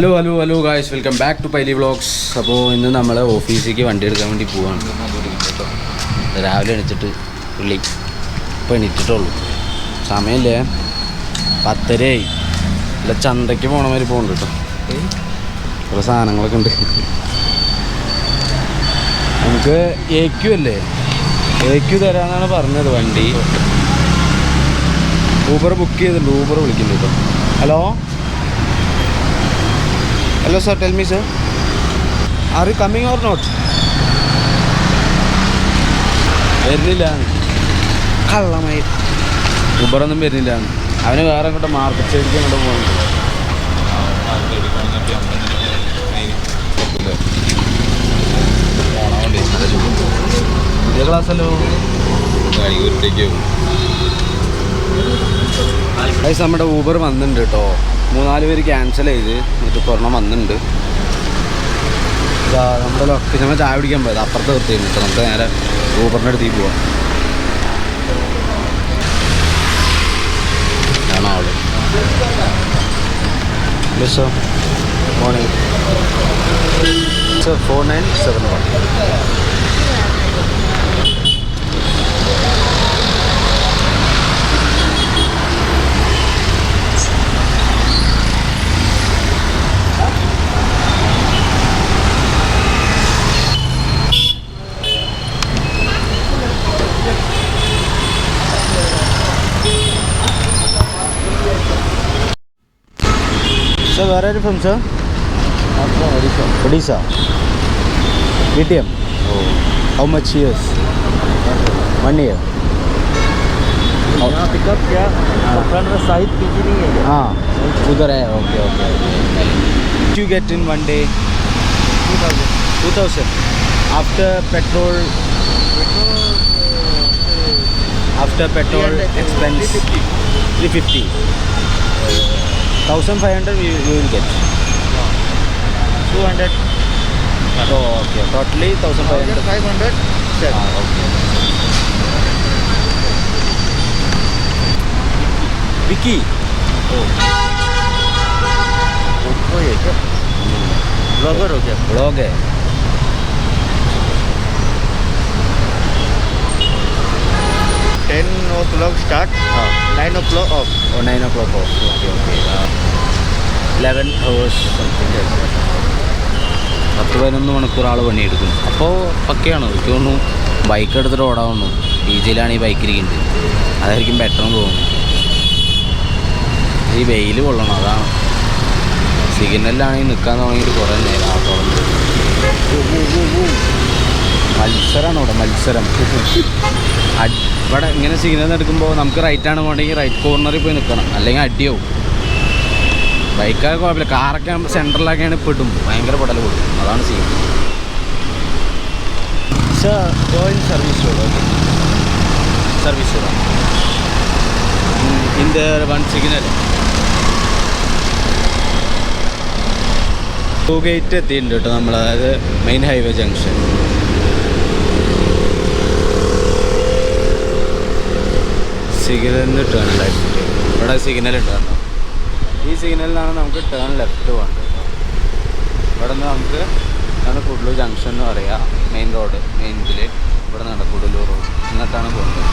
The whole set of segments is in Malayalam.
Hello hello hello guys welcome back to Paily vlogs അപ്പോൾ ഇന്ന് നമ്മൾ ഓഫീസിലേക്ക് വണ്ടി എടുക്കാൻ വേണ്ടി പോവാണ്. രാവിലെ എണീച്ചിട്ട് പുള്ളി ഇപ്പോൾ എണീറ്റിട്ടുള്ളൂ. സമയമില്ലേ പത്തരയായി. അല്ല ചന്തയ്ക്ക് പോണ മാതിരി പോകുന്നുണ്ട് കേട്ടോ കുറേ സാധനങ്ങളൊക്കെ ഉണ്ട്. നമുക്ക് എ ക്യു അല്ലേ? എ ക്യു തരാമെന്നാണ് പറഞ്ഞത് വണ്ടി. ഊബർ ബുക്ക് ചെയ്തിട്ടുണ്ട്. ഊബർ വിളിക്കുന്നുണ്ട് കേട്ടോ hello hello sir, tell me sir. Are you coming or not? വരുന്നില്ല. കള്ളമായി. ഉബറൊന്നും വരുന്നില്ല. അവന് വേറെ അങ്ങോട്ട് മാർക്കറ്റ് സൈഡിലേക്ക് അങ്ങോട്ട് പോകുന്നുണ്ട് പുതിയ ക്ലാസ്സല്ലോ ഗൈസ് നമ്മുടെ ഊബർ വന്നിട്ടുണ്ട് കേട്ടോ മൂന്നാൽ പേര് ക്യാൻസൽ ചെയ്ത്. എന്നിട്ട് കൊറോണ വന്നിട്ടുണ്ട് നമ്മുടെ ലൊക്കേഷൻ നമ്മൾ ചായ പിടിക്കാൻ പോയത്. അപ്പുറത്ത് നിർത്തിയിരുന്നു കേട്ടോ നമുക്ക് നേരെ ഊബറിന്റെ അടുത്തേക്ക് പോവാം. Four nine seven one you from, sir? I'm from Odisha. Odisha. BTM. Oh. How much years? One year. यहाँ पिकअप क्या उत्तराखंड में शाहिद पीजी नहीं है हाँ उधर है okay okay you get in one day two thousand two thousand after petrol after petrol expense three fifty thousand five hundred you will get two hundred okay totally thousand five hundred five hundred okay Vicky blogger हो क्या? ब्लॉग है 10 o'clock start, ah. Oh. 9 o'clock off. Oh, 9 o'clock off. Okay, okay. Ah, uh, 11 hours something like that. പത്ത് പതിനൊന്ന് മണിക്കൂർ ആൾ പണിയെടുക്കും അപ്പോൾ പക്കയാണ് എനിക്ക് തോന്നുന്നു ബൈക്ക് എടുത്തിട്ട് ഓടാവുന്നു പി ജിയിലാണ് ഈ ബൈക്ക് ഇരിക്കുന്നത് അതായിരിക്കും ബെറ്റർ എന്ന് തോന്നുന്നു ഈ വെയിൽ കൊള്ളണം അതാണ് സിഗ്നലിലാണെങ്കിൽ നിൽക്കാൻ തുടങ്ങിയിട്ട് കുറേ നേരം ആ തുറന്ന് മത്സരമാണ് ഇവിടെ മത്സരം ഇവിടെ ഇങ്ങനെ സിഗ്നൽ എടുക്കുമ്പോൾ നമുക്ക് റൈറ്റ് ആണ് പോകണമെങ്കിൽ റൈറ്റ് കോർണറിൽ പോയി നിൽക്കണം അല്ലെങ്കിൽ അടിയാവും. ബൈക്കൊക്കെ കുഴപ്പമില്ല. കാറൊക്കെ ആകുമ്പോൾ സെന്ററിലൊക്കെയാണ് പെടും. ഭയങ്കര പെടൽ പെടും അതാണ് scene service road okay service road in one signal two gate എത്തിയിട്ടുണ്ട് കേട്ടോ നമ്മൾ അതായത് മെയിൻ ഹൈവേ ജംഗ്ഷൻ സിഗ്നലിന് ടേൺ ലെഫ്റ്റ് ഇവിടെ സിഗ്നൽ ഉണ്ട് ഈ സിഗ്നലിലാണ് നമുക്ക് ടേൺ ലെഫ്റ്റ് വേണ്ടത് ഇവിടെ നിന്ന് നമുക്ക് ഇതാണ് കുടലൂർ ജംഗ്ഷൻ എന്ന് പറയുക മെയിൻ റോഡ് മെയിൻ ഇതിൽ ഇവിടെ നിന്നാണ് കുടലൂർ റോഡ് ഇങ്ങോട്ടാണ് പോകുന്നത്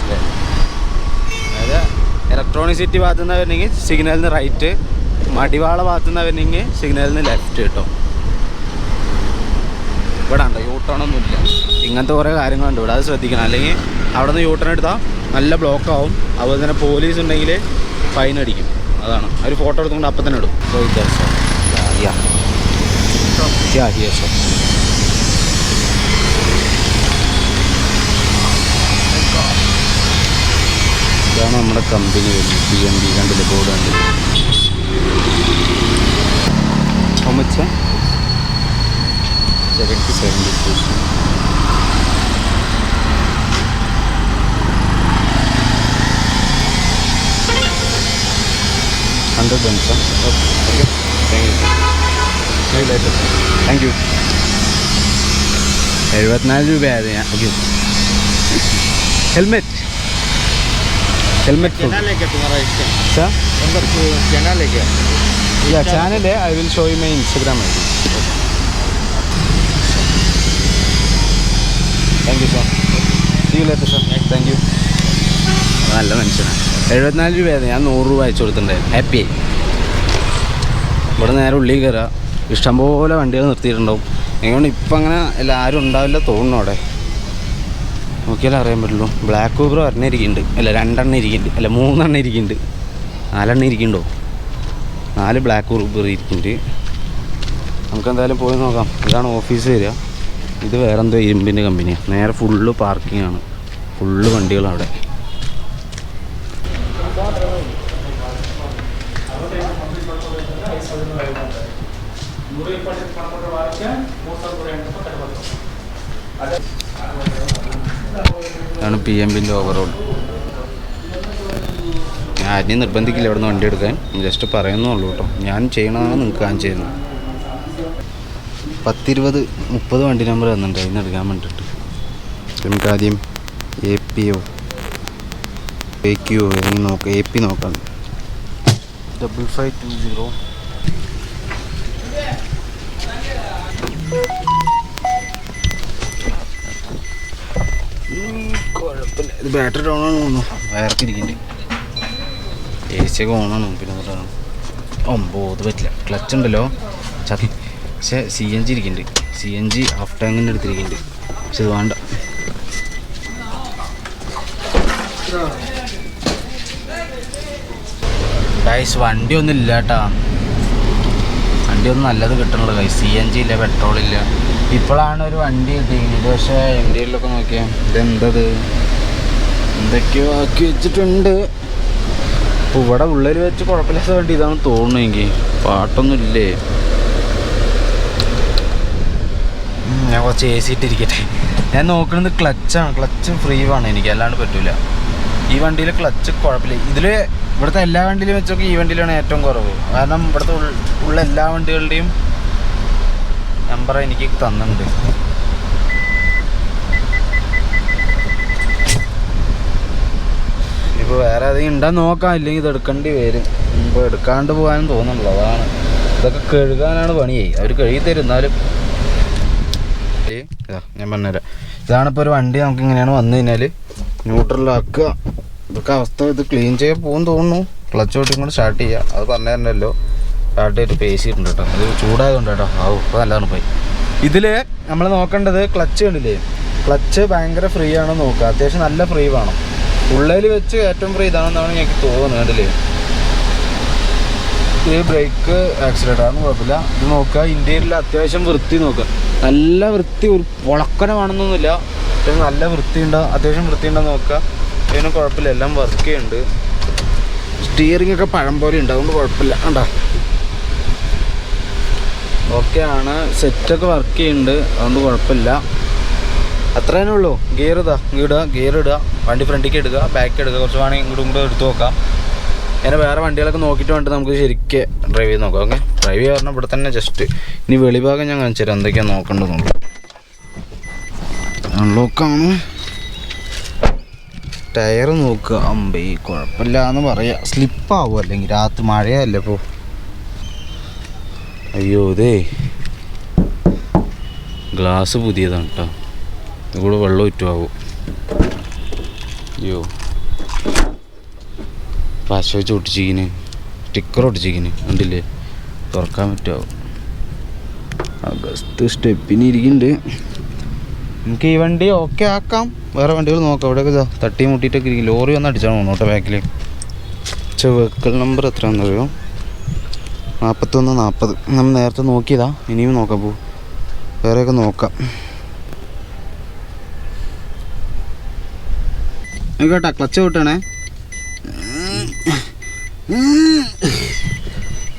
അല്ലേ അതായത് ഇലക്ട്രോണിക് സിറ്റി ഭാഗത്തുനിന്ന് വരണമെങ്കിൽ സിഗ്നലിന് റൈറ്റ് മടിവാള ഭാഗത്തുനിന്ന് വരണമെങ്കിൽ സിഗ്നലിന് ലെഫ്റ്റ് കേട്ടോ ഇവിടെ ഉണ്ടോ യൂട്ടേണൊന്നും ഇല്ല ഇങ്ങനത്തെ കുറേ കാര്യങ്ങളുണ്ട്. ഇവിടെ അത് ശ്രദ്ധിക്കണം. അല്ലെങ്കിൽ അവിടെ നിന്ന് യൂട്ടേൺ എടുത്താൽ നല്ല ബ്ലോക്ക് ആവും. അതുപോലെ തന്നെ പോലീസ് ഉണ്ടെങ്കിൽ ഫൈൻ അടിക്കും. അതാണ്. ഒരു ഫോട്ടോ എടുത്തുകൊണ്ട് അപ്പം തന്നെ ഇടും. ഇതാണ് നമ്മുടെ കമ്പനി വരുന്നത് ബി എം ബി കണ്ടില്ല? ബോർഡ് കണ്ടില്ലേ? Seventy seven degree hundred one sir okay okay thank you सही लाइट थैंक यू हेलमेट ना जो गया यहाँ ओके हेलमेट हेलमेट लेके तुम्हारा इसका नंबर चैनल लेके या चैनल है I will show you my Instagram I D Thank you sir see you later sir thank you നല്ല മനുഷ്യനാണ് എഴുപത്തിനാല് രൂപയായിരുന്നു. ഞാൻ നൂറ് രൂപ അയച്ചു കൊടുത്തിട്ടുണ്ടായിരുന്നു. ഹാപ്പി ആയി ഇവിടെ നേരെ ഉള്ളിൽ കയറുക. ഇഷ്ടംപോലെ വണ്ടികൾ നിർത്തിയിട്ടുണ്ടാവും. എങ്ങനെ ഇപ്പം അങ്ങനെ എല്ലാവരും ഉണ്ടാവില്ല തോന്നുന്നു അവിടെ? നോക്കിയാലേ അറിയാൻ പറ്റുള്ളൂ. ബ്ലാക്ക് ഊബർ ഒരെണ്ണം ഇരിക്കുന്നുണ്ട്. അല്ല രണ്ടെണ്ണം ഇരിക്കുന്നുണ്ട്. അല്ല മൂന്നെണ്ണം ഇരിക്കുന്നുണ്ട്. നാലെണ്ണം ഇരിക്കുന്നുണ്ടോ? നാല് ബ്ലാക്ക് ഊബർ ഇരിക്കുന്നുണ്ട്. നമുക്ക് എന്തായാലും പോയി നോക്കാം. ഇതാണ് ഓഫീസ് വരിക. ഇത് വേറെ എന്തോ ഇരുമ്പിന്റെ കമ്പനിയാണ് നേരെ ഫുള്ള് പാർക്കിംഗ് ആണ് ഫുള്ള് വണ്ടികൾ അവിടെ. ഇതാണ് പി എം ബിന്റെ ഓവറോൾ ഞാൻ ആരെയും നിർബന്ധിക്കില്ല ഇവിടെ നിന്ന് വണ്ടി എടുക്കാൻ. ജസ്റ്റ് പറയുന്നുള്ളൂ കേട്ടോ. ഞാൻ ചെയ്യണമെന്ന് നിങ്ങൾക്ക് ഞാൻ ചെയ്യുന്നു പത്തിരുപത് മുപ്പത് വണ്ടി നമ്പർ തന്നിട്ടുണ്ട്. അതിന് എടുക്കാൻ വേണ്ടിയിട്ട്. നമുക്ക് ആദ്യം A P O A Q O നോക്കാം എ പി നോക്കാം. ഡബിൾ ഫൈവ് ടു സീറോ കുഴപ്പമില്ല. ഇത് ബാറ്ററി ഡൗൺ ആണ് തോന്നുന്നു. വയർക്കിരിക്കുന്നുണ്ട് എ സി ഒക്കെ ഓണാണ് പിന്നെ ഒമ്പത് പറ്റില്ല. ക്ലച്ച് ഉണ്ടല്ലോ. ചതി പക്ഷേ സി എൻ ജി ഇരിക്കുന്നുണ്ട് സി എൻ ജി ഹാഫ് ടാങ്കിന്റെ അടുത്തിരിക്കുന്നുണ്ട് പക്ഷെ ഇത് വേണ്ട. ഗൈസ് വണ്ടി ഒന്നും ഇല്ല കേട്ടാ വണ്ടി ഒന്നും നല്ലത് കിട്ടണുള്ളൂ ഗൈസ് സി എൻ ജി ഇല്ല പെട്രോൾ ഇല്ല. ഇപ്പോഴാണ് ഒരു വണ്ടി ഇത് പക്ഷേ ഇന്ത്യയിലൊക്കെ നോക്കിയാൽ ഇതെന്തത്? എന്തൊക്കെയോ ആക്കി വെച്ചിട്ടുണ്ട്. അപ്പോൾ ഇവിടെ ഉള്ളിൽ വെച്ച് കുഴപ്പമില്ലാത്ത വണ്ടി ഇതാണ് തോന്നുന്നെങ്കിൽ പാട്ടൊന്നും ഇല്ലേ ഉം, ഞാൻ കുറച്ച് എ സി ഇട്ടിരിക്കട്ടെ ഞാൻ നോക്കുന്നത് ക്ലച്ചാണ് ക്ലച്ച് ഫ്രീ ആണ് എനിക്ക്. അല്ലാണ്ട് പറ്റൂല. ഈ വണ്ടിയിൽ ക്ലച്ച് കുഴപ്പമില്ല. ഇതിൽ ഇവിടുത്തെ എല്ലാ വണ്ടിയിലും വെച്ചൊക്കെ ഈ വണ്ടിയിലാണ് ഏറ്റവും കുറവ്. കാരണം ഇവിടുത്തെ ഉള്ള എല്ലാ വണ്ടികളുടെയും നമ്പർ എനിക്ക് തന്നിട്ടുണ്ട്. ഇപ്പോൾ വേറെ ഏതെങ്കിലും ഉണ്ടാ നോക്കാം. ഇല്ലെങ്കിൽ ഇത് എടുക്കേണ്ടി വരും. ഇപ്പോൾ എടുക്കാണ്ട് പോകാനും തോന്നുന്നുള്ളൂ അതാണ് ഇതൊക്കെ കഴുകാനാണ് പണിയായി അവർ കഴുകി തരും എന്നാലും. ഏ, ഞാൻ പറഞ്ഞുതരാം. ഇതാണിപ്പോൾ ഒരു വണ്ടി നമുക്ക് ഇങ്ങനെയാണ് വന്നു കഴിഞ്ഞാൽ ന്യൂട്രലാക്കുക ഇതൊക്കെ അവസ്ഥ ഇത് ക്ലീൻ ചെയ്യാൻ പോകും തോന്നുന്നു. ക്ലച്ച് തൊട്ടും കൂടെ സ്റ്റാർട്ട് ചെയ്യുക അത് പറഞ്ഞു തന്നെയല്ലോ സ്റ്റാർട്ട് ചെയ്തിട്ട് പേശിയിട്ടുണ്ട് കേട്ടോ. അത് ചൂടായതുകൊണ്ട് കേട്ടോ. ആ ഇപ്പോൾ നല്ലതാണ് പോയി. ഇതിൽ നമ്മൾ നോക്കേണ്ടത് ക്ലച്ച് കണ്ടില്ലേ? ക്ലച്ച് ഭയങ്കര ഫ്രീ ആണോ നോക്കുക. അത്യാവശ്യം നല്ല ഫ്രീ വേണം. ഉള്ളിൽ വെച്ച് ഏറ്റവും ഫ്രീ ഇതാണെന്നാണ് എനിക്ക് തോന്നുന്നത് കണ്ടില്ലേ? ഈ ബ്രേക്ക് ആക്സിഡന്റ് ആണ് കുഴപ്പമില്ല. ഇത് നോക്കുക ഇന്ത്യയിൽ അത്യാവശ്യം വൃത്തി നോക്കുക. നല്ല വൃത്തി ഒരു പൊളക്കനമാണെന്നൊന്നുമില്ല. നല്ല വൃത്തി ഉണ്ടോ അത്യാവശ്യം വൃത്തി ഉണ്ടോ നോക്കുക. അതിനും കുഴപ്പമില്ല എല്ലാം വർക്ക് ചെയ്യുന്നുണ്ട്. സ്റ്റിയറിംഗ് ഒക്കെ പഴം പോലെ ഉണ്ട് അതുകൊണ്ട് കുഴപ്പമില്ല കണ്ടോ? ഓക്കെ ആണ് സെറ്റൊക്കെ വർക്ക് ചെയ്യുന്നുണ്ട് അതുകൊണ്ട് കുഴപ്പമില്ല. അത്ര തന്നെ ഉള്ളൂ. ഗിയർ ഇതാ ഇടുക ഗിയർ ഇടുക വണ്ടി ഫ്രണ്ടിലേക്ക് ഇടുക ബാക്ക് എടുക്കുക കുറച്ച് വേണമെങ്കിൽ ഇങ്ങോട്ടും ഇങ്ങോട്ടും എടുത്ത് നോക്കാം. അങ്ങനെ വേറെ വണ്ടികളൊക്കെ നോക്കിയിട്ട് വേണ്ട നമുക്ക് ശരിക്ക് ഡ്രൈവ് ചെയ്ത് നോക്കാം. ഓക്കെ ഡ്രൈവ് ചെയ്യാൻ പറഞ്ഞാൽ ഇവിടെ തന്നെ ജസ്റ്റ് ഇനി വെളിഭാഗം ഞാൻ കാണിച്ചു തരാം. എന്തൊക്കെയാണ് നോക്കേണ്ടതെന്നുള്ളൂ അൺലോക്കാണ് ടയർ നോക്കുക. അമ്പേ കുഴപ്പമില്ല എന്ന് പറയാം സ്ലിപ്പാവും അല്ലെങ്കിൽ രാത്രി മഴയല്ലേ ഇപ്പോൾ അയ്യോ ഇതേ. ഗ്ലാസ് പുതിയതാണ് കേട്ടോ ഇത് കൂടെ വെള്ളം ഉറ്റുമാവും അയ്യോ. പശ വെച്ച് ഒട്ടിച്ചിക്കിന് സ്റ്റിക്കർ ഒട്ടിച്ചിക്കിന് കണ്ടില്ലേ? തുറക്കാൻ പറ്റുമോ അഗസ്റ്റ് സ്റ്റെപ്പിന് ഇരിക്കുന്നുണ്ട് നമുക്ക് ഈ വണ്ടി ഓക്കെ ആക്കാം. വേറെ വണ്ടികൾ നോക്കാം. ഇവിടെയൊക്കെ തട്ടി മുട്ടിയിട്ടൊക്കെ ഇരിക്കും ലോറി വന്ന് അടിച്ചാൽ മുന്നോട്ട് ബാക്കിൽ പക്ഷേ വെഹിക്കിൾ നമ്പർ എത്രയാണെന്ന് അറിയോ നാൽപ്പത്തൊന്ന് നാൽപ്പത് നമ്മൾ നേരത്തെ നോക്കിയതാ. ഇനിയും നോക്കാം പോ. വേറെയൊക്കെ നോക്കാം. കേട്ടാ ക്ലച്ച് വിട്ടണേ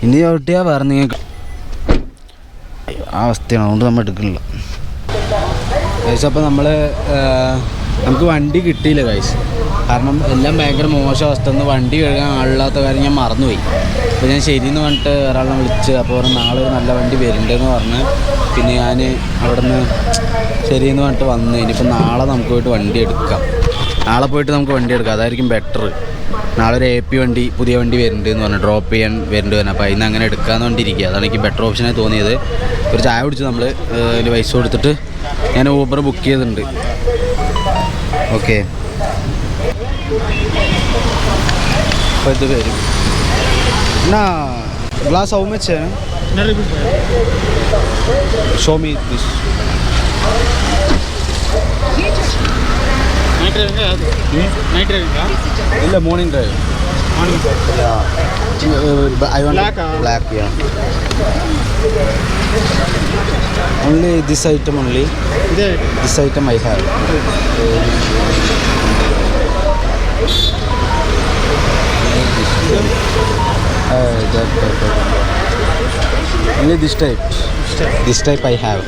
ഇനി ഒട്ടിയാ വേറെ ആ അവസ്ഥയാണ് അതുകൊണ്ട് നമ്മൾ എടുക്കണില്ല. ഏകദേശം അപ്പോൾ നമ്മൾ നമുക്ക് വണ്ടി കിട്ടിയില്ല കൈസ് കാരണം എല്ലാം ഭയങ്കര മോശം അവസ്ഥ. ഒന്ന് വണ്ടി കഴുകാൻ ആളില്ലാത്ത കാര്യം ഞാൻ മറന്നുപോയി. അപ്പോൾ ഞാൻ ശരിയെന്ന് പറഞ്ഞിട്ട് ഒരാളെ വിളിച്ച് അപ്പോൾ പറഞ്ഞു നാളെ ഒരു നല്ല വണ്ടി വരുന്നുണ്ടെന്ന് പറഞ്ഞ് പിന്നെ ഞാൻ അവിടെ നിന്ന് ശരിയെന്ന് പറഞ്ഞിട്ട് വന്നു ഇനിയിപ്പോൾ നാളെ നമുക്ക് പോയിട്ട് വണ്ടി എടുക്കാം. നാളെ പോയിട്ട് നമുക്ക് വണ്ടി എടുക്കാം. അതായിരിക്കും ബെറ്റർ നാളെ ഒരു എ പി വണ്ടി പുതിയ വണ്ടി വരുന്നുണ്ട് എന്ന് പറഞ്ഞു. ഡ്രോപ്പ് ചെയ്യാൻ വരുന്നുണ്ട് പറഞ്ഞു. അപ്പോൾ അതിന് അങ്ങനെ എടുക്കാന്ന് കൊണ്ടിരിക്കുക അതാണ് എനിക്ക് ബെറ്റർ ഓപ്ഷനായി തോന്നിയത്. ഒരു ചായ കുടിച്ച് നമ്മൾ അതിന് പൈസ കൊടുത്തിട്ട് ഞാൻ ഊബർ ബുക്ക് ചെയ്തിട്ടുണ്ട്. ഓക്കെ അപ്പോൾ ഇത് വരും. എന്നാ glass how much show me this night ட்ரைவிங்கா morning. Morning. இல்லை morning drive only this item only. this item i have. Uh, that, that, that. only this type. This type i have.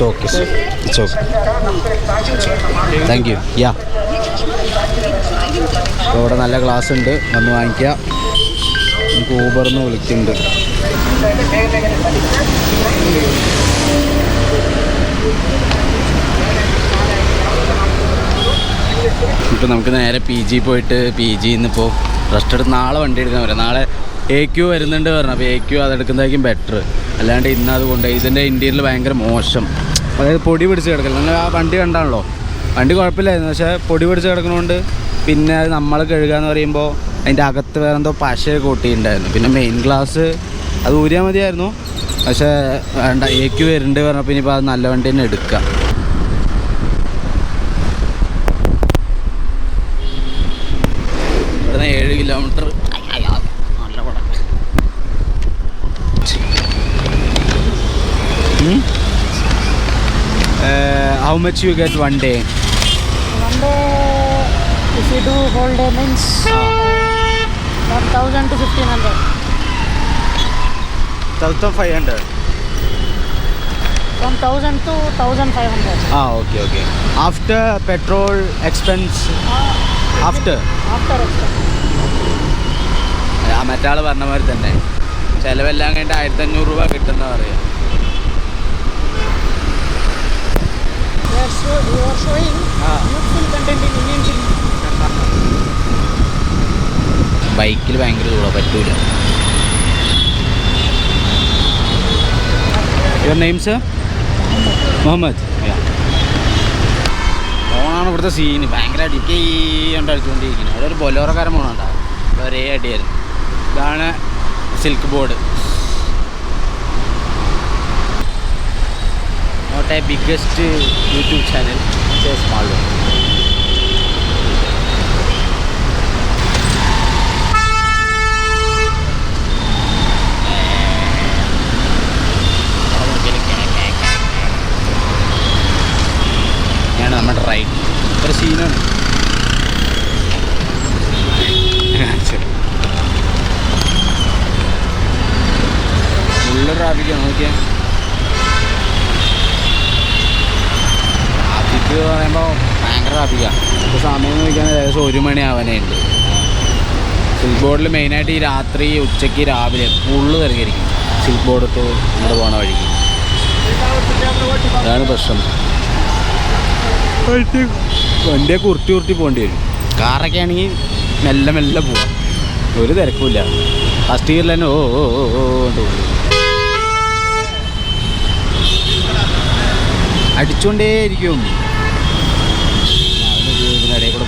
It's okay. Thank you. Yeah. അപ്പോൾ ഇവിടെ നല്ല ക്ലാസ് ഉണ്ട് വന്ന് വാങ്ങിക്കുക നമുക്ക് ഊബർന്ന് വിളിക്കുന്നുണ്ട് ഇപ്പോൾ നമുക്ക് നേരെ പി ജി പോയിട്ട് പി ജിന്ന് ഇപ്പോൾ റെസ്റ്റ് എടുത്ത് നാളെ വണ്ടി എടുക്കാൻ വരാം നാളെ എ ക്യു വരുന്നുണ്ട് പറഞ്ഞു. അപ്പോൾ എ ക്യു അതെടുക്കുന്നതായിരിക്കും ബെറ്റർ അല്ലാണ്ട് ഇന്ന് അത് കൊണ്ടുപോയി. ഇതിന്റെ ഇന്റീരിയൽ ഭയങ്കര മോശം. അതായത് പൊടി പിടിച്ച് കിടക്കില്ല നിങ്ങൾ ആ വണ്ടി കണ്ടാണല്ലോ? വണ്ടി കുഴപ്പമില്ലായിരുന്നു. പക്ഷേ പൊടി പിടിച്ച് കിടക്കുന്നതുകൊണ്ട് പിന്നെ അത് നമ്മൾ എന്ന് പറയുമ്പോൾ അതിന്റെ അകത്ത് വേറെ എന്തോ പശയൊക്കെ കൂട്ടിയിട്ടുണ്ടായിരുന്നു. പിന്നെ മെയിൻ ഗ്ലാസ് അത് ഊരിയാൽ മതിയായിരുന്നു. പക്ഷേ വേണ്ട എ ക്യു വരുന്നുണ്ട് പറഞ്ഞപ്പോൾ ഇനിയിപ്പോൾ അത് നല്ല വണ്ടി തന്നെ എടുക്കാം ഇവിടുന്ന് ഏഴ് കിലോമീറ്റർ നല്ല പടം how much you get one day? One day, if you do whole day means uh, thousand to fifteen hundred. Thousand five hundred From thousand to thousand five hundred. okay. After petrol expense? After After expense. ആ മറ്റാൾ പറഞ്ഞ മാതിരി തന്നെ ചിലവെല്ലാം കഴിഞ്ഞിട്ട് ആയിരത്തി അഞ്ഞൂറ് രൂപ കിട്ടുന്ന പറയാം You are, showing. Ah. youthful content in Indian cinema. ബൈക്കിൽ ഭയങ്കര ദൂരം പറ്റൂല. യുവർ നെയിംസ് മുഹമ്മദ് ഫോണാണ് ഇവിടുത്തെ സീന് ഭയങ്കര അടിക്ക് കൊണ്ട് അടിച്ചുകൊണ്ടിരിക്കുന്നത് അവിടെ ഒരു ബൊലോറക്കാരൻ പോകണുണ്ടാവും ഒരേ അടിയായിരുന്നു ഇതാണ് Silk Board a biggest YouTube channel small ഞാൻ നമ്മുടെ റൈറ്റ് ഇത്ര സീനാണ് ഫുള്ള് ട്രാഫിക്കാണ് നോക്കിയാൽ ട്രാഫിക്ക് പറയുമ്പോൾ ഭയങ്കര ട്രാഫിക്കാണ് ഇപ്പോൾ സമയം നോക്കിയാൽ ഏകദേശം ഒരു മണിയാവനേ ഉണ്ട് സിൽക്ക് ബോർഡിൽ മെയിനായിട്ട് ഈ രാത്രി ഉച്ചയ്ക്ക് രാവിലെ ഫുള്ള് തിരക്കിരിക്കും സിൽക്ക് ബോർഡ് ഇട്ട് ഇങ്ങോട്ട് പോണ വഴിക്ക്. അതാണ് പ്രശ്നം. വണ്ടിയെ കുറുത്തി കുറുത്തി പോകേണ്ടി വരും. കാറൊക്കെ ആണെങ്കിൽ മെല്ലെ മെല്ലെ പോവാം. ഒരു തിരക്കുമില്ല ഫസ്റ്റ് ഇയറിൽ തന്നെ ഓ ഓ ഓ ഓ പോകും അടിച്ചുകൊണ്ടേയിരിക്കും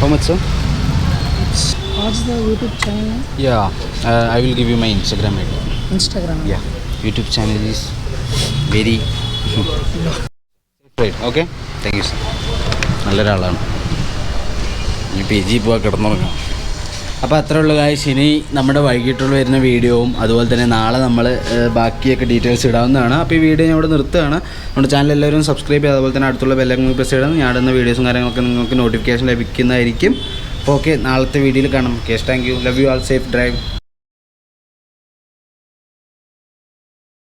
How much, sir? What's the YouTube channel? Yeah, uh, I will give you my Instagram ID. Instagram. Yeah, YouTube channel is very great. Okay, thank you, sir. നല്ലൊരാളാണ് ഇനി പി ജി പോവാൻ കിടന്നുറങ്ങാം അപ്പോൾ അത്ര ഉള്ളു കാഴ്ച ഇനി നമ്മുടെ വൈകിട്ടുള്ള വരുന്ന വീഡിയോവും അതുപോലെ തന്നെ നാളെ നമ്മൾ ബാക്കിയൊക്കെ ഡീറ്റെയിൽസ് ഇടാവുന്നതാണ്. അപ്പോൾ ഈ വീഡിയോ ഞാൻ ഇവിടെ നിർത്തുകയാണ്. നമ്മുടെ ചാനൽ എല്ലാവരും സബ്സ്ക്രൈബ് ചെയ്യുക. അതുപോലെ തന്നെ അടുത്തുള്ള ബെല്ലൈക്കൺ പ്രസ് ചെയ്യണം. ഞാൻ ഇടുന്ന വീഡിയോസും കാര്യങ്ങളൊക്കെ നിങ്ങൾക്ക് നോട്ടിഫിക്കേഷൻ ലഭിക്കുന്നതായിരിക്കും. ഓക്കെ നാളത്തെ വീഡിയോയിൽ കാണാം. Case thank you love you all safe drive